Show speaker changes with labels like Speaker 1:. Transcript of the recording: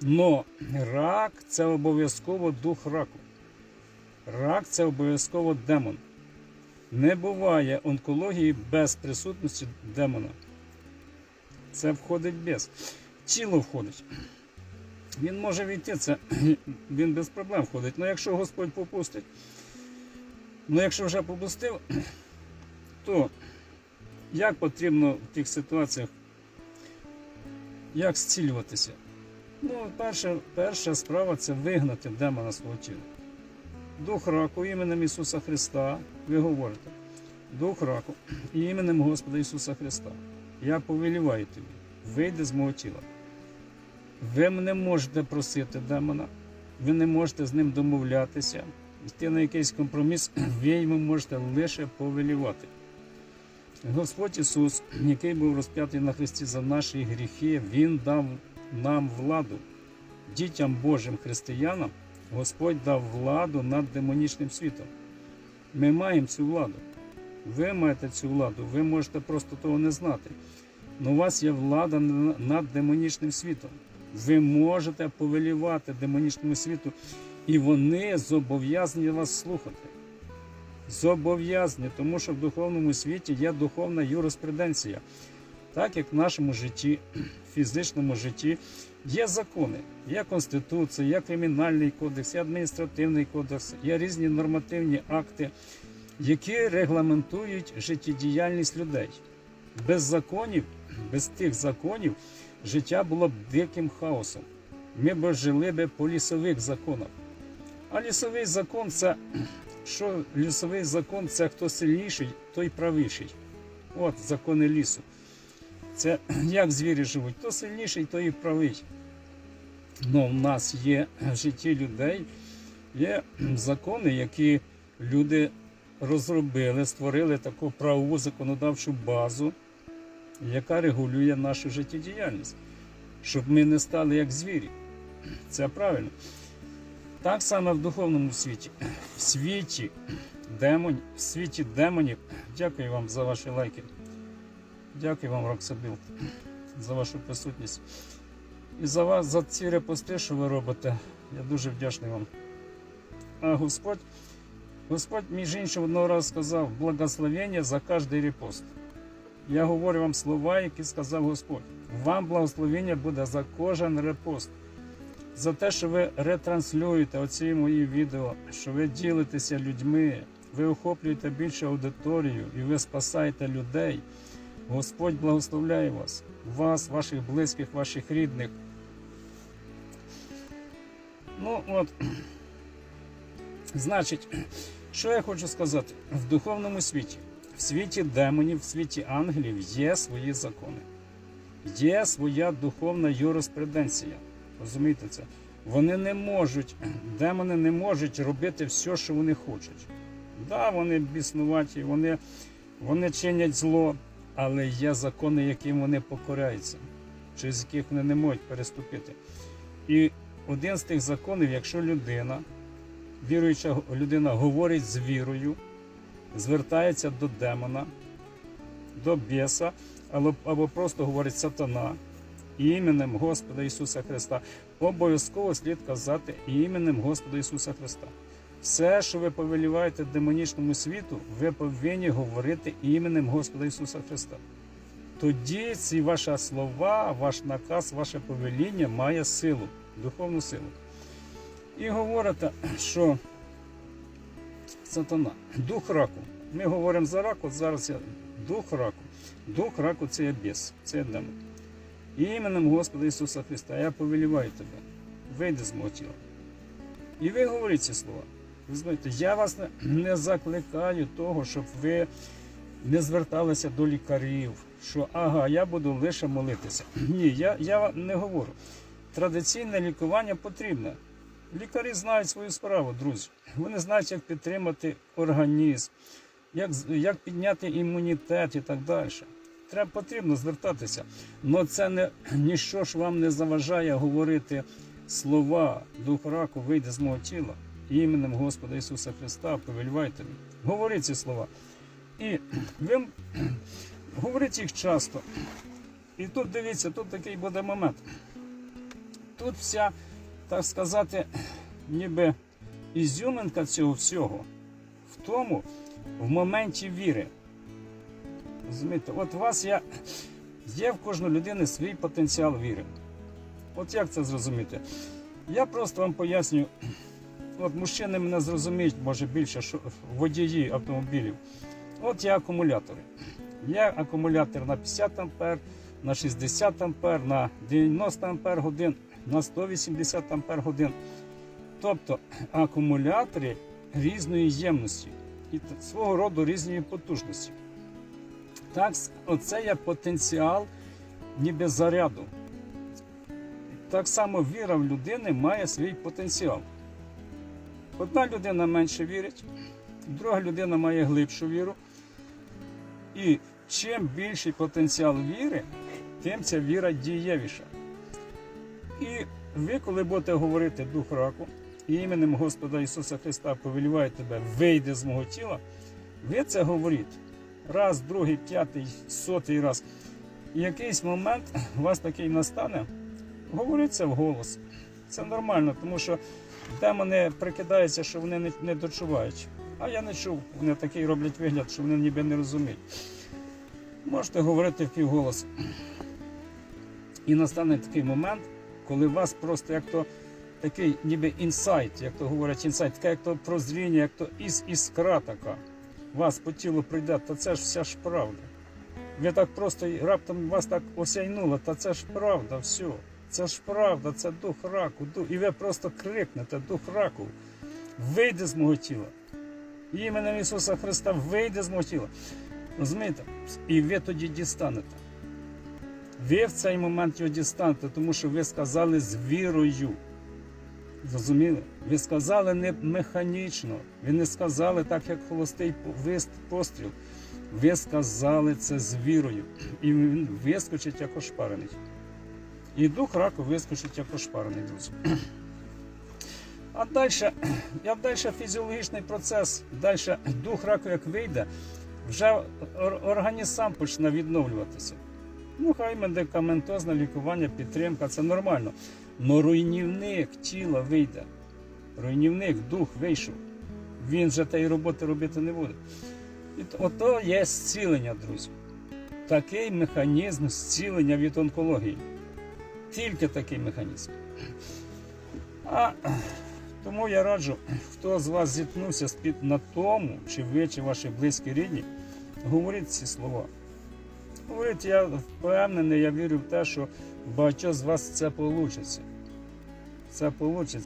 Speaker 1: Но рак це обов'язково дух раку. Рак це обов'язково демон. Не буває онкології без присутності демона. Це входить без. Тіло входить. Він може війти, це він без проблем входить. Ну якщо Господь попустить, ну якщо вже попустив, то як потрібно в тих ситуаціях, як зцілюватися? Ну, перша, перша справа це вигнати демона свого тіла. Дух раку іменем Ісуса Христа, ви говорите, Дух раку іменем Господа Ісуса Христа. Я повеліваю тобі, вийди з мого тіла. Ви не можете просити демона, ви не можете з ним домовлятися, йти на якийсь компроміс, ви йому можете лише повелівати. Господь Ісус, який був розп'ятий на Христі за наші гріхи, Він дав нам владу. Дітям Божим християнам Господь дав владу над демонічним світом. Ми маємо цю владу. Ви маєте цю владу, ви можете просто того не знати. Но у вас є влада над демонічним світом. Ви можете повелівати демонічному світу, і вони зобов'язані вас слухати. Зобов'язані, тому що в духовному світі є духовна юриспруденція. Так як в нашому житті, фізичному житті, є закони, є Конституція, є Кримінальний кодекс, є адміністративний кодекс, є різні нормативні акти, які регламентують життєдіяльність людей. Без законів, без тих законів, життя було б диким хаосом. Ми б жили б по лісових законах. А лісовий закон це що лісовий закон це хто сильніший, той правіший. От закони лісу. Це як звірі живуть, хто сильніший, той і правий. Ну, в нас є в житті людей, є закони, які люди розробили, створили таку правову законодавчу базу, яка регулює нашу життєдіяльність, щоб ми не стали як звірі. Це правильно. Так само в духовному світі. В світі демонів, в світі демонів. Дякую вам за ваші лайки. Дякую вам, Роксабіл, за вашу присутність. І за вас, за ці репости, що ви робите. Я дуже вдячний вам. А Господь, Господь, між іншим, одного разу сказав благословення за кожний репост. Я говорю вам слова, які сказав Господь. Вам благословення буде за кожен репост. За те, що ви ретранслюєте оці мої відео, що ви ділитеся людьми, ви охоплюєте більше аудиторію і ви спасаєте людей. Господь благословляє вас, вас, ваших близьких, ваших рідних. Ну от, значить, що я хочу сказати? В духовному світі, в світі демонів, в світі ангелів є свої закони, є своя духовна юриспруденція. Розумієте це? Вони не можуть, демони не можуть робити все, що вони хочуть. Да, вони біснуваті, вони, вони чинять зло, але є закони, яким вони покоряються, через яких вони не можуть переступити. І один з тих законів, якщо людина, віруюча людина говорить з вірою, звертається до демона, до або, або просто говорить сатана іменем Господа Ісуса Христа. Обов'язково слід казати іменем Господа Ісуса Христа. Все, що ви повеліваєте демонічному світу, ви повинні говорити іменем Господа Ісуса Христа. Тоді ці ваші слова, ваш наказ, ваше повеління має силу, духовну силу. І говорите, що сатана, дух раку. Ми говоримо за рак, от зараз я дух раку. Дух раку це є біс, це є демон. Іменем Господа Ісуса Христа я повеліваю тебе, вийди з мого тіла. І ви говорите ці слова. Знаєте, я вас не, закликаю того, щоб ви не зверталися до лікарів, що ага, я буду лише молитися. Ні, я, я не говорю. Традиційне лікування потрібне. Лікарі знають свою справу, друзі. Вони знають, як підтримати організм, як, як підняти імунітет і так далі треба потрібно звертатися. Але це не ніщо ж вам не заважає говорити слова дух раку вийде з мого тіла іменем Господа Ісуса Христа, повелівайте. Говоріть ці слова. І ви говоріть їх часто. І тут дивіться, тут такий буде момент. тут вся, так сказати, ніби ізюминка цього всього в тому, в моменті віри. Розумієте, от у вас є, є в кожної людини свій потенціал віри. От як це зрозуміти? Я просто вам поясню. От мужчини мене зрозуміють, може більше, що водії автомобілів. От є акумулятори. Є акумулятор на 50 ампер, на 60 ампер, на 90 ампер годин, на 180 ампер годин. Тобто акумулятори різної ємності і свого роду різної потужності. Так, оце є потенціал ніби заряду. Так само віра в людини має свій потенціал. Одна людина менше вірить, друга людина має глибшу віру. І чим більший потенціал віри, тим ця віра дієвіша. І ви, коли будете говорити дух раку, і іменем Господа Ісуса Христа повеліваю тебе, вийди з мого тіла, ви це говоріть раз, другий, п'ятий, сотий раз. І якийсь момент у вас такий настане, говоріть це вголос. Це нормально, тому що демони прикидаються, що вони не, не дочувають. А я не чув. Вони такий роблять вигляд, що вони ніби не розуміють. Можете говорити впівголос. І настане такий момент, коли у вас просто як то такий ніби інсайт, як то говорять інсайт, таке як то прозріння, як то із іскра така. Вас по тілу прийде, та це ж вся ж правда. Ви так просто раптом вас так осяйнуло, та це ж правда, все. Це ж правда, це дух раку. Дух. І ви просто крикнете, дух раку, вийди з мого тіла. Іменем Ісуса Христа вийде з мого тіла. Розумієте? І ви тоді дістанете. Ви в цей момент його дістанете, тому що ви сказали з вірою. Зрозуміли? Ви сказали не механічно, ви не сказали так, як холостий постріл. Ви сказали це з вірою. І він вискочить як ошпарений. І дух раку вискочить як ошпарений, друзі. А далі, як далі фізіологічний процес, далі дух раку як вийде, вже організм сам почне відновлюватися. Ну, хай медикаментозне лікування, підтримка, це нормально. Но руйнівник тіла вийде. Руйнівник, дух вийшов. Він вже тієї роботи робити не буде. І ото є зцілення, друзі. Такий механізм зцілення від онкології. Тільки такий механізм. А тому я раджу, хто з вас зіткнувся на тому, чи ви, чи ваші близькі рідні, говоріть ці слова. Говоріть, я впевнений, я вірю в те, що багатьох з вас це вийде. Це вийде.